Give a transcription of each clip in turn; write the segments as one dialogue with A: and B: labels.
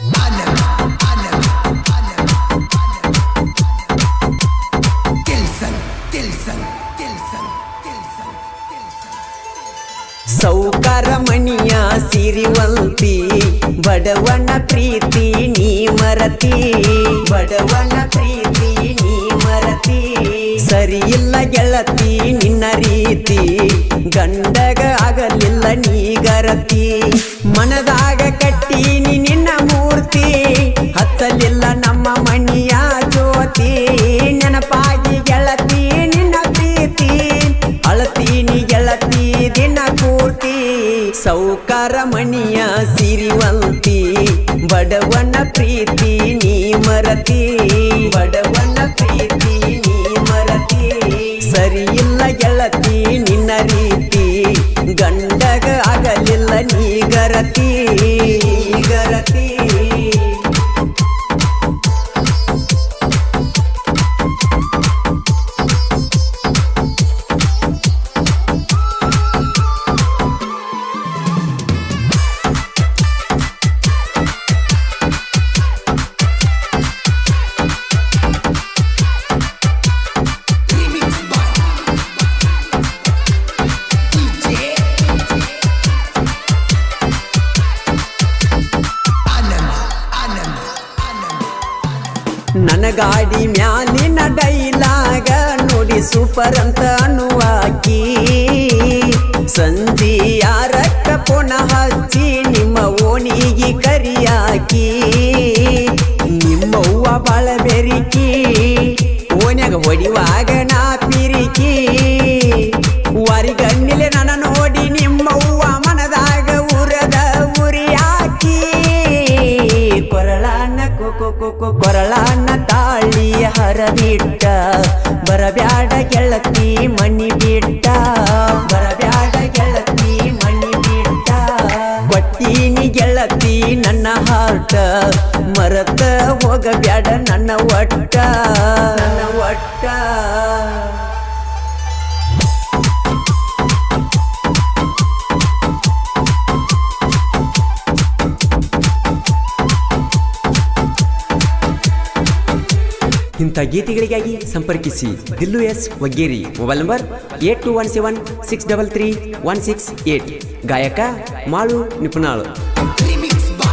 A: Anam, Anam, Anam, Anam, Tilson, Tilson, Tilson, Tilson, Tilson.
B: ಸೌಕಾರ ಮಣಿಯ ಸಿರಿವಂತಿ ಬಡವನ ಪ್ರೀತಿ ನೀ ಮರತಿ ಬಡವನ ಪ್ರೀತಿ ನೀ ಮರತಿ ಸರಿಯಿಲ್ಲ ಗೆಳತಿ ನಿನ್ನ ರೀತಿ ಗಂಡಗ ಆಗಲಿಲ್ಲ ನೀ ಗರತಿ ಮನದಾಗ ಕಟ್ಟೀನಿ ಮೂರ್ತಿ ಹತ್ತಲಿಲ್ಲ ನಮ್ಮ ಮಣಿಯ ಜ್ಯೋತಿ. ನೆನಪಾಗಿ ಗೆಳತಿ, ನಿನ್ನ ಪ್ರೀತಿ. ಅಳತೀನಿ ಗೆಳತಿ, ದಿನ ಪೂರ್ತಿ. ಸೌಕಾರ ಮಣಿಯ ಸಿರಿವಂತಿ. ಬಡವನ ಪ್ರೀತಿ ನೀ ಮರತಿ. ಬಡವನ ಪ್ರೀತಿ ನೀ ಮರತಿ. ಸರಿ ಇಲ್ಲ ಗೆಳತಿ, ನಿನ್ನ ರೀತಿ. ಗಂಡಗ ಆಗಲಿಲ್ಲ ನೀ ಗರತಿ. ಗರತಿ. ನನ್ನ ಗಾಡಿ ಮ್ಯಾಲಿನ ಡೈಲಾಗ ನೋಡಿ ಸೂಪರ್ ಅಂತ ಅನ್ನುವಾಕಿ. ಸಂಜಿ ಯಾರಕ್ಕ ಪುನಃ ಹಚ್ಚಿ, ನಿಮ್ಮ ಓಣಿಗೆ ಕರಿಯಾಕಿ. ನಿಮ್ಮವ್ವ ಬಾಳ ಬೆರಿಕಿ ಓನ್ಯಾಗ ಹೊಡಿವಾಗ ನಾ ಪಿರಿಕಿ. ವಾರಿಗಣ್ಣಿಲೆ ನನ್ನ ನೋಡಿ ನಿಮ್ಮವ್ವ ಮನದಾಗ ಉರದ ಉರಿಯಾಕಿ. ಕೊರಳಾನ ಕೊ ಹರಬಿಟ್ಟ ಬರಬ್ಯಾಡ ಗೆಳತಿ ಮಣಿ ಬಿಟ್ಟ, ಬರಬ್ಯಾಡ ಗೆಳತಿ ಮಣಿ ಬಿಟ್ಟ. ಬಟ್ಟೀನಿ ಗೆಳತಿ ನನ್ನ ಹಾರ್ಟ, ಮರತ ಹೋಗಬ್ಯಾಡ ನನ್ನ ಒಟ್ಟ ನನ್ನ ಒಟ್ಟ. ಇಂಥ ಗೀತೆಗಳಿಗಾಗಿ ಸಂಪರ್ಕಿಸಿ Dillu S ವಗ್ಗೇರಿ mobile number eight two one seven six double three one six eight. ಗಾಯಕ ಮಾಳು ನಿಪುಣಾಳು.
A: Remix by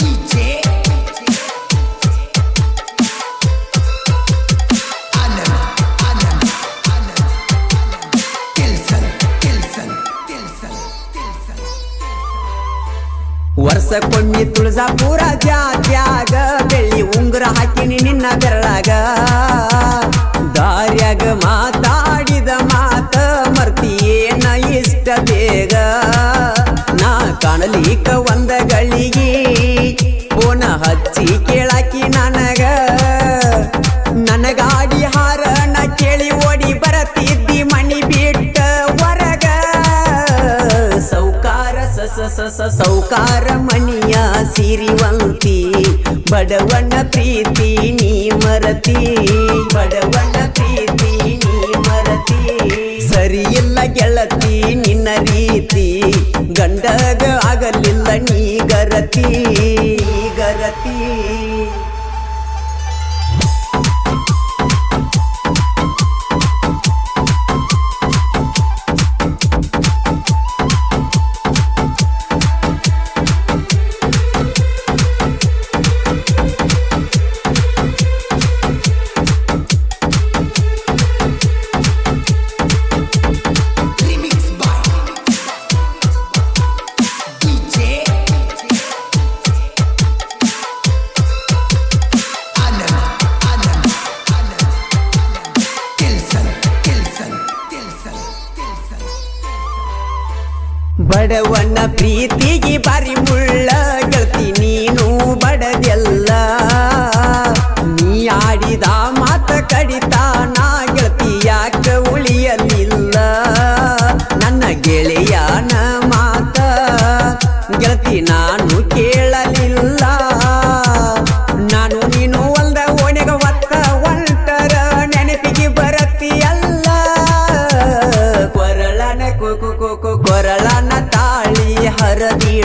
A: DJ
B: ಕಾಣಲಿಕ ಒಂದ ಗಳಿಗೆ ಫೋನ ಹಚ್ಚಿ ಕೇಳಾಕಿ ನನಗ. ನನಗಾಡಿ ಗಾಡಿ ಹಾರನ ಕೇಳಿ ಓಡಿ ಬರತಿದ್ದಿ ಮಣಿ ಬಿಟ್ಟ ಹೊರಗ. ಸೌಕಾರ ಸಸ ಸಸ ಸೌಕಾರ ಮಣಿಯ ಸಿರಿವಂತಿ. ಬಡವನ ಪ್ರೀತಿ ನೀ ಮರತಿ. ಬಡವನ ಪ್ರೀತಿ ನೀ ಮರತಿ. ಸರಿಯಿಲ್ಲ ಗೆಳತಿ ನಿನ್ನ ರೀತಿ. ಆಗಲಿಲ್ಲ ನೀ ಗರತಿ ಗರತಿ. ಕೊರಳನ ತಾಳಿ ಹರದಿಟ್ಟ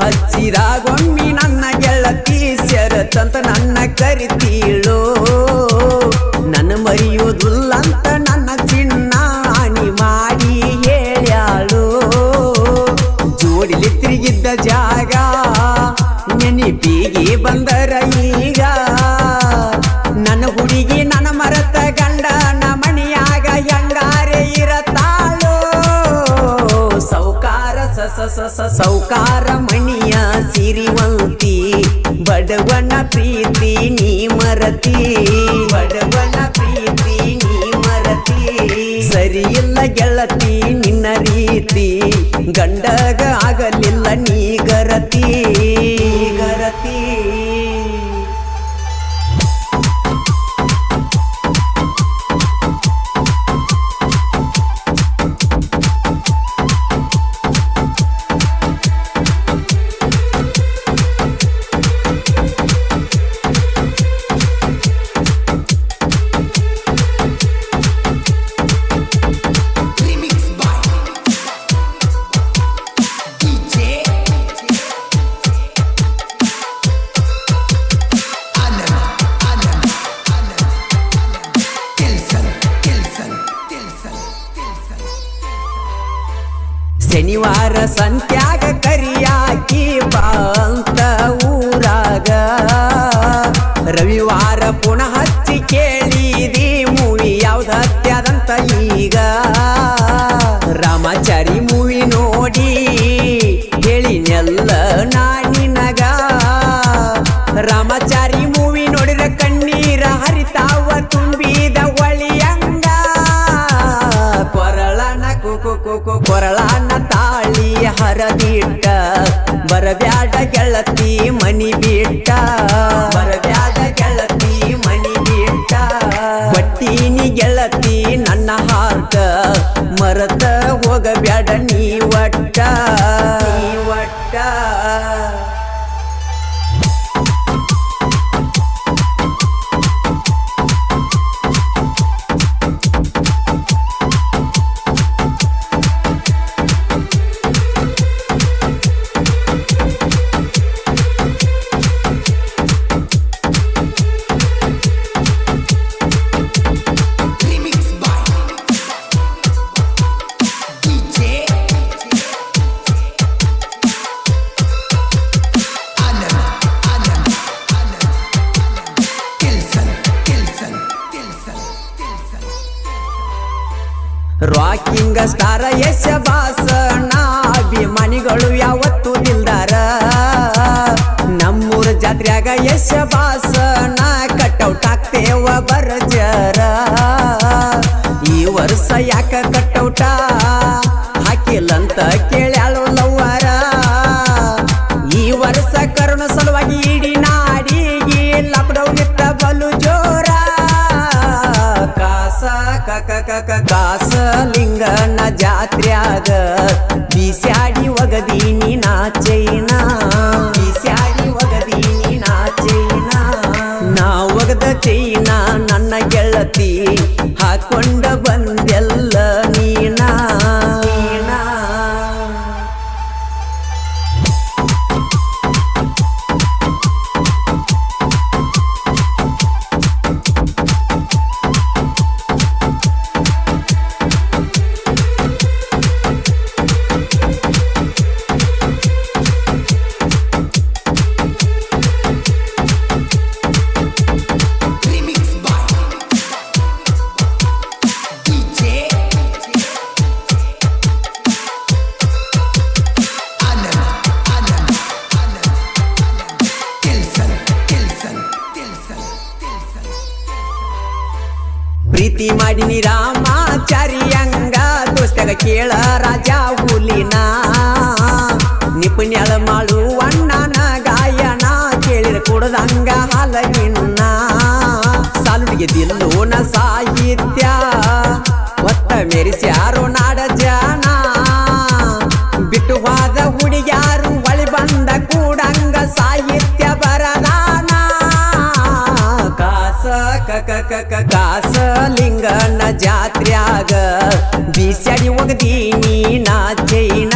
B: ಹಚ್ಚಿದಾಗೊಮ್ಮಿ ನನ್ನ ಗೆಳತಿ ಸೆರತಂತ ನನ್ನ ಕರಿತೀಳು. ನನ್ನ ಮರೆಯುವುದಿಲ್ಲಂತ ನನ್ನ ಚಿನ್ನ ಹಾನಿ ಮಾಡಿ ಹೇಳ್ಯಾಳು. ಜೋಡಿಲಿ ತಿರುಗಿದ್ದ ಜಾಗ, ನೆನಪಿಗೆ ಬಂದರ ಈಗ. ನನ್ನ ಹುಡುಗಿ, ನನ್ನ ಮರತ ಗಂಡ ಮಣಿಯಾಗ ಹೆಂಗಾರೆ ಇರತಾಳು. ಸೌಕಾರ ಸ, ಸೌಕಾರ. ಬಡವನ ಪ್ರೀತಿ ನೀ ಮರತಿ. ಬಡವನ ಶನಿವಾರ ಸಂತ್ಯಾಗ ಹರದಿಟ್ಟ ಬರಬ್ಯಾಡ ರಾಕಿಂಗ್ ಸ್ಟಾರ ಯಶ ಅಭಿಮಾನಿಗಳು ಯಾವತ್ತೂ ನಿಲ್ದಾರ. ನಮ್ಮೂರ ಜಾತ್ರ್ಯಾಗ ಯಶ ಕಟೌಟ್ ಹಾಕ್ತೇವ ಬರಜರ ಈ ವರ್ಷ ಯಾಕ ಕಟೌಟ? ಹಾಕಿಲ್ಲಂತ ಕೇಳ್ಯಾಳು ಲವ್ವರ. ಈ ವರ್ಷ ಕರುಣ ಸಲುವಾಗಿ ಇಡೀ ನಾಡಿಗೆ ಲಾಕ್ಡೌನ್ ಇತ್ತ ಬಲು ಜೋರ. ಕಾಸ ಕಕ ಕಕ ಕಾಸ ಜಾತ್ರ್ಯಾಗ ಬಿಸ್ಯಾಡಿ ಒಗದೀನಿ ನಾಚೈನ ಬಿಸ್ಯಾಡಿ ಒಗದೀನಿ ನಾಚೈನ ನಾ ಒಗದ ಚೈನ ನನ್ನ ಗೆಳತಿ. ಹಾಕೊಂಡ ಬಂದೆಲ್ಲ ಪ್ರೀತಿ ಮಾಡಿನಿ ರಾಮಾಚಾರ್ಯಂಗ ದೋಸ್ತಾಗ ಕೇಳ ರಾಜ ಹುಲಿನ. ನಿಪುಣ್ಯಳ ಮಾಡು ಅಣ್ಣನ ಗಾಯನ, ಕೇಳಿರ ಕೊಡದಂಗ ಹಾಲಗಿನ್ನ. ಸಾಲುಡಿಗೆ ದಿಲ್ಲೋನ ಸಾಹಿತ್ಯ, ಒತ್ತ ಮೆರೆಸ್ಯಾರೋ ನಾಡ ಜನ. ಬಿಟ್ಟು ಹೋದ ಹುಡುಗ್ಯಾರು ಒಳಿ ಬಂದ ಕೂಡಂಗ ಸಾಹಿತ್ಯ ಬರದಾನ. ಕಾಸ ಕ ಕಾಸ ಲಿಂಗನ ಜಾತ್ರ್ಯಾಗ ಬೀಸ್ಯಾಡಿ ಒಗದೀನಿ ನಾ ಚೈನಾ